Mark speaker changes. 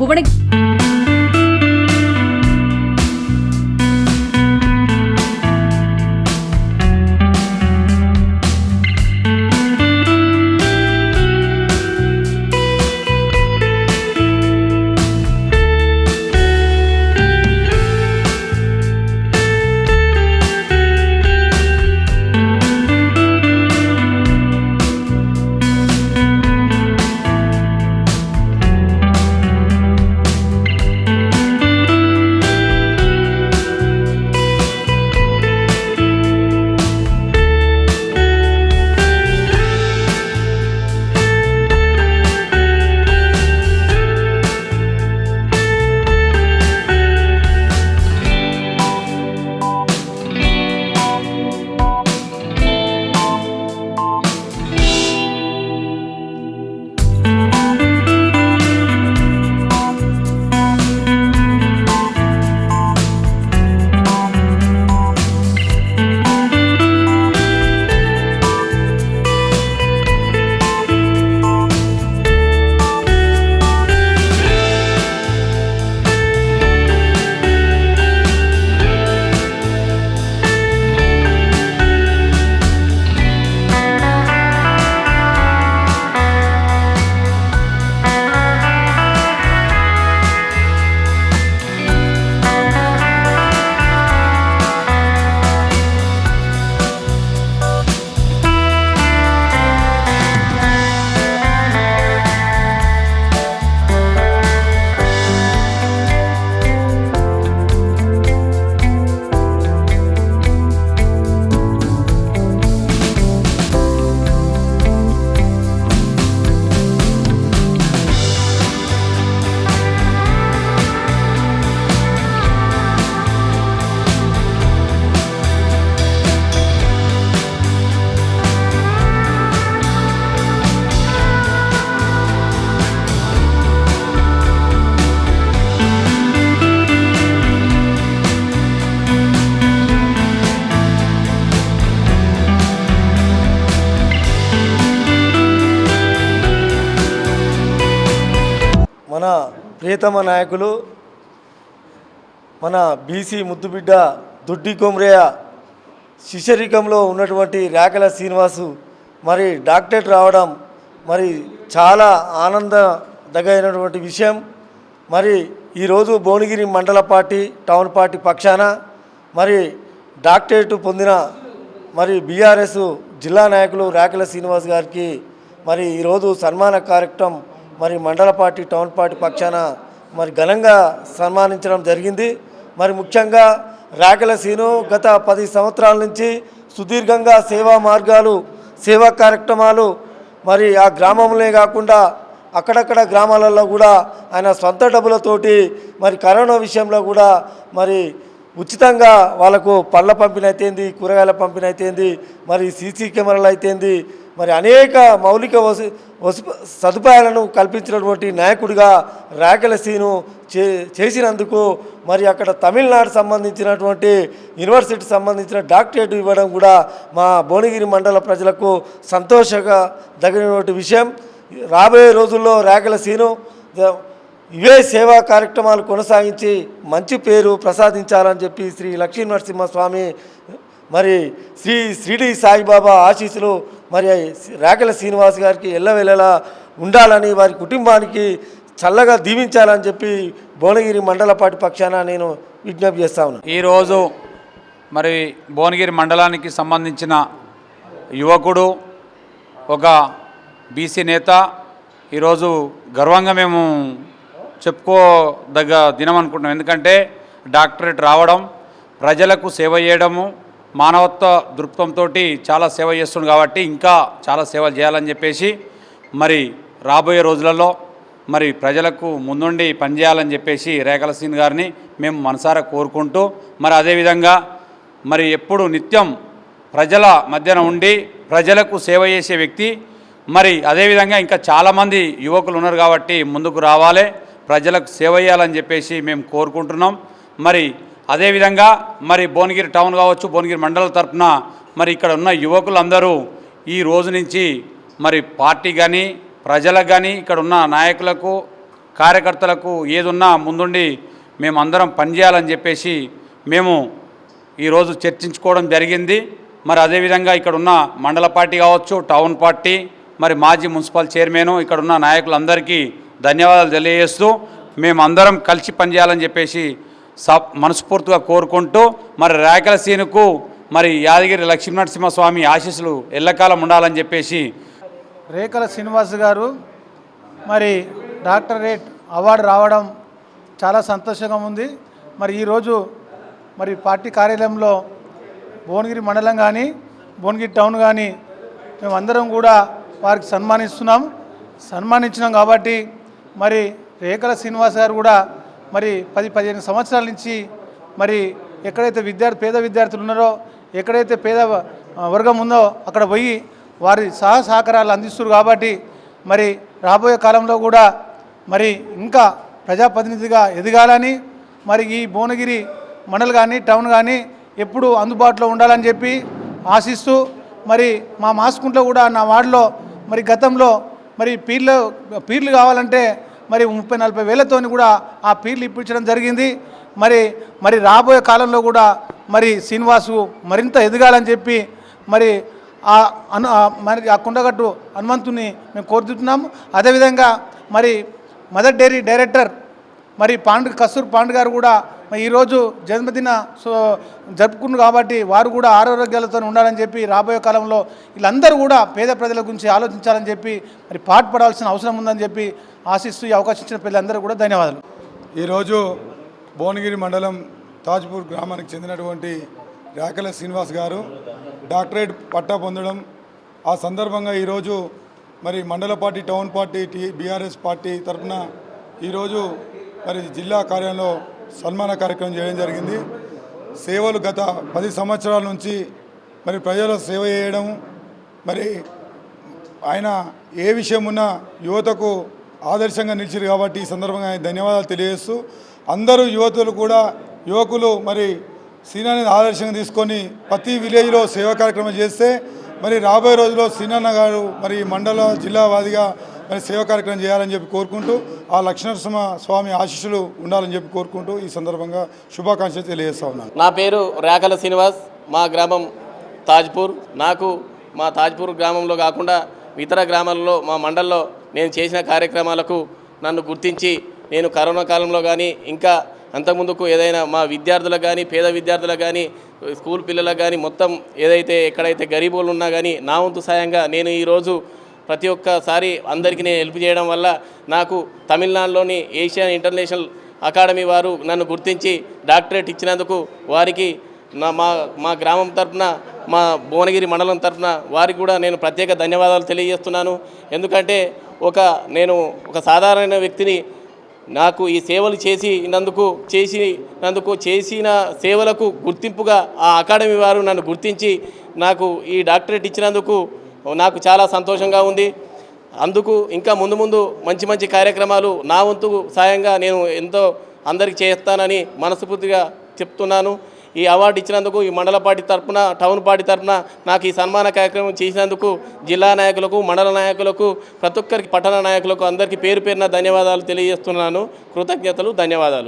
Speaker 1: భువనగిరి
Speaker 2: మన ప్రియతమ నాయకులు మన బీసీ ముద్దుబిడ్డ దుడ్డి కొమరయ్య శిశరికంలో ఉన్నటువంటి రేఖల శ్రీనివాసు మరి డాక్టరేట్ రావడం మరి చాలా ఆనందదగైనటువంటి విషయం. మరి ఈరోజు భువనగిరి మండల పార్టీ టౌన్ పార్టీ పక్షాన మరి డాక్టరేట్ పొందిన మరి బీఆర్ఎస్ జిల్లా నాయకులు రేఖల శ్రీనివాస్ గారికి మరి ఈరోజు సన్మాన కార్యక్రమం మరి మండల పార్టీ టౌన్ పార్టీ పక్షాన మరి ఘనంగా సన్మానించడం జరిగింది. మరి ముఖ్యంగా రేఖల సీను గత పది సంవత్సరాల నుంచి సుదీర్ఘంగా సేవా మార్గాలు సేవా కార్యక్రమాలు మరి ఆ గ్రామంలో కాకుండా అక్కడక్కడ గ్రామాలలో కూడా ఆయన సొంత డబ్బులతోటి మరి కరోనా విషయంలో కూడా మరి ఉచితంగా వాళ్ళకు పళ్ళ పంపిణీ అయితేంది కూరగాయల పంపిణీ అయితేంది మరి సీసీ కెమెరాలు అయితేంది మరి అనేక మౌలిక వసు వసు సదుపాయాలను కల్పించినటువంటి నాయకుడిగా రాకెల సీను చే చేసినందుకు మరి అక్కడ తమిళనాడు సంబంధించినటువంటి యూనివర్సిటీ సంబంధించిన డాక్టరేట్ ఇవ్వడం కూడా మా భువనగిరి మండల ప్రజలకు సంతోషంగా తగినటువంటి విషయం. రాబోయే రోజుల్లో రాకెల సీను ఇవే సేవా కార్యక్రమాలు కొనసాగించి మంచి పేరు ప్రసాదించాలని చెప్పి శ్రీ లక్ష్మీ నరసింహస్వామి మరి శ్రీ షిరిడి సాయిబాబా ఆశీస్సులు మరి రాకెల శ్రీనివాస్ గారికి ఎల్లవెల్లలా ఉండాలని వారి కుటుంబానికి చల్లగా దీవించాలని చెప్పి భువనగిరి మండల పార్టీ పక్షాన నేను విజ్ఞప్తి చేస్తా ఉన్నాను
Speaker 3: ఈరోజు మరి భువనగిరి మండలానికి సంబంధించిన యువకుడు ఒక బీసీ నేత ఈరోజు గర్వంగా మేము చెప్పుకోదగ్గ దినం అనుకుంటున్నాం. ఎందుకంటే డాక్టరేట్ రావడం ప్రజలకు సేవ చేయడము మానవత్వ దృక్పథంతో చాలా సేవ చేస్తుంది కాబట్టి ఇంకా చాలా సేవలు చేయాలని చెప్పేసి మరి రాబోయే రోజులలో మరి ప్రజలకు ముందుండి పనిచేయాలని చెప్పేసి రేఖల సీన్ గారిని మేము మనసారా కోరుకుంటూ మరి అదేవిధంగా మరి ఎప్పుడు నిత్యం ప్రజల మధ్యన ఉండి ప్రజలకు సేవ చేసే వ్యక్తి మరి అదేవిధంగా ఇంకా చాలామంది యువకులు ఉన్నారు కాబట్టి ముందుకు రావాలి ప్రజలకు సేవ చేయాలని చెప్పేసి మేము కోరుకుంటున్నాం. మరి అదేవిధంగా మరి భువనగిరి టౌన్ కావచ్చు భువనగిరి మండల తరఫున మరి ఇక్కడ ఉన్న యువకులందరూ ఈ రోజు నుంచి మరి పార్టీ కానీ ప్రజలకు కానీ ఇక్కడ ఉన్న నాయకులకు కార్యకర్తలకు ఏదున్నా ముందుండి మేమందరం పనిచేయాలని చెప్పేసి మేము ఈరోజు చర్చించుకోవడం జరిగింది. మరి అదేవిధంగా ఇక్కడ ఉన్న మండల పార్టీ కావచ్చు టౌన్ పార్టీ మరి మాజీ మున్సిపల్ చైర్మన్ ఇక్కడ ఉన్న నాయకులందరికీ ధన్యవాదాలు తెలియజేస్తూ మేమందరం కలిసి పనిచేయాలని చెప్పేసి మనస్ఫూర్తిగా కోరుకుంటూ మరి రాయకలసీనుకు మరి యాదగిరి లక్ష్మీనరసింహస్వామి ఆశీస్సులు ఎల్లకాలం ఉండాలని చెప్పేసి
Speaker 1: రేఖల శ్రీనివాస్ గారు మరి డాక్టరేట్ అవార్డు రావడం చాలా సంతోషంగా ఉంది. మరి ఈరోజు మరి పార్టీ కార్యాలయంలో భువనగిరి మండలం కానీ భువనగిరి టౌన్ కానీ మేమందరం కూడా వారికి సన్మానిస్తున్నాం. సన్మానించినాం కాబట్టి మరి రేఖల శ్రీనివాస్ గారు కూడా మరి పది పదిహేను సంవత్సరాల నుంచి మరి ఎక్కడైతే విద్యార్థి పేద విద్యార్థులు ఉన్నారో ఎక్కడైతే పేద వర్గం ఉందో అక్కడ పోయి వారి సహ సహకారాలు అందిస్తున్నారు కాబట్టి మరి రాబోయే కాలంలో కూడా మరి ఇంకా ప్రజాప్రతినిధిగా ఎదగాలని మరి ఈ భువనగిరి మండల్ కానీ టౌన్ కానీ ఎప్పుడు అందుబాటులో ఉండాలని చెప్పి ఆశిస్తూ మరి మా మాస్కుంట్లో కూడా నా వార్డులో మరి గతంలో మరి పీర్లు పీర్లు కావాలంటే మరి ముప్పై నలభై వేలతోని కూడా ఆ పీర్లు ఇప్పించడం జరిగింది. మరి మరి రాబోయే కాలంలో కూడా మరి శ్రీనివాసు మరింత ఎదగాలని చెప్పి మరి ఆ అను మరి ఆ కుండగట్టు హనుమంతుని మేము కోరుతున్నాము. అదేవిధంగా మరి మదర్ డైరీ డైరెక్టర్ మరి పాండు కస్తూర్ పాండు గారు కూడా ఈరోజు జన్మదిన సో జరుపుకున్నారు కాబట్టి వారు కూడా ఆరోగ్యాలతో ఉండాలని చెప్పి రాబోయే కాలంలో వీళ్ళందరూ కూడా పేద ప్రజల గురించి ఆలోచించాలని చెప్పి మరి పాటుపడాల్సిన అవసరం ఉందని చెప్పి ఆశిస్తూ ఈ అవకాశం ఇచ్చిన పిల్లలందరూ కూడా ధన్యవాదాలు.
Speaker 4: ఈరోజు భువనగిరి మండలం తాజ్పూర్ గ్రామానికి చెందినటువంటి రేకల శ్రీనివాస్ గారు డాక్టరేట్ పట్టా పొందడం ఆ సందర్భంగా ఈరోజు మరి మండల party town party T BRS party తరఫున ఈరోజు మరి జిల్లా కార్యాలయంలో సన్మాన కార్యక్రమం చేయడం జరిగింది. సేవలు గత పది సంవత్సరాల నుంచి మరి ప్రజల సేవ చేయడం మరి ఆయన ఏ విషయం ఉన్నా యువతకు ఆదర్శంగా నిలిచారు కాబట్టి ఈ సందర్భంగా ఆయన ధన్యవాదాలు తెలియజేస్తూ అందరూ యువతులు కూడా యువకులు మరి సీనాని ఆదర్శంగా తీసుకొని ప్రతి విలేజ్లో సేవా కార్యక్రమం చేస్తే మరి రాబోయే రోజుల్లో సీనన్న గారు మరి మండల జిల్లా వాదిగా మరి సేవా కార్యక్రమం చేయాలని చెప్పి కోరుకుంటూ ఆ లక్ష్మణసింహ స్వామి ఆశీస్సులు ఉండాలని చెప్పి కోరుకుంటూ ఈ సందర్భంగా శుభాకాంక్షలు తెలియజేస్తా ఉన్నాను.
Speaker 5: నా పేరు రేకల శ్రీనివాస్. మా గ్రామం తాజ్పూర్. నాకు మా తాజ్పూర్ గ్రామంలో కాకుండా ఇతర గ్రామాల్లో మా మండల్లో నేను చేసిన కార్యక్రమాలకు నన్ను గుర్తించి నేను కరోనా కాలంలో కానీ ఇంకా అంతకుముందుకు ఏదైనా మా విద్యార్థులకు కానీ పేద విద్యార్థులకు కానీ స్కూల్ పిల్లలకు కానీ మొత్తం ఏదైతే ఎక్కడైతే గరీబులు ఉన్నా కానీ నా వంతు సాయంగా నేను ఈరోజు ప్రతి ఒక్కసారి అందరికీ నేను హెల్ప్ చేయడం వల్ల నాకు తమిళనాడులోని ఏషియన్ ఇంటర్నేషనల్ అకాడమీ వారు నన్ను గుర్తించి డాక్టరేట్ ఇచ్చినందుకు వారికి నా మా మా గ్రామం తరపున మా భువనగిరి మండలం తరఫున వారికి కూడా నేను ప్రత్యేక ధన్యవాదాలు తెలియజేస్తున్నాను. ఎందుకంటే ఒక నేను ఒక సాధారణ వ్యక్తిని నాకు ఈ సేవలు చేసినందుకు చేసినందుకు చేసిన సేవలకు గుర్తింపుగా ఆ అకాడమీ వారు నన్ను గుర్తించి నాకు ఈ డాక్టరేట్ ఇచ్చినందుకు నాకు చాలా సంతోషంగా ఉంది. అందుకు ఇంకా ముందు ముందు మంచి మంచి కార్యక్రమాలు నా వంతు సాయంగా నేను ఎంతో అందరికి చేస్తానని మనస్ఫూర్తిగా చెప్తున్నాను. ఈ అవార్డు ఇచ్చినందుకు ఈ మండల పార్టీ టౌన్ పార్టీ తరఫున నాకు ఈ సన్మాన కార్యక్రమం చేసినందుకు జిల్లా నాయకులకు మండల నాయకులకు ప్రతి ఒక్కరికి పట్టణ నాయకులకు అందరికీ పేరు పేరున ధన్యవాదాలు తెలియజేస్తున్నాను. కృతజ్ఞతలు ధన్యవాదాలు.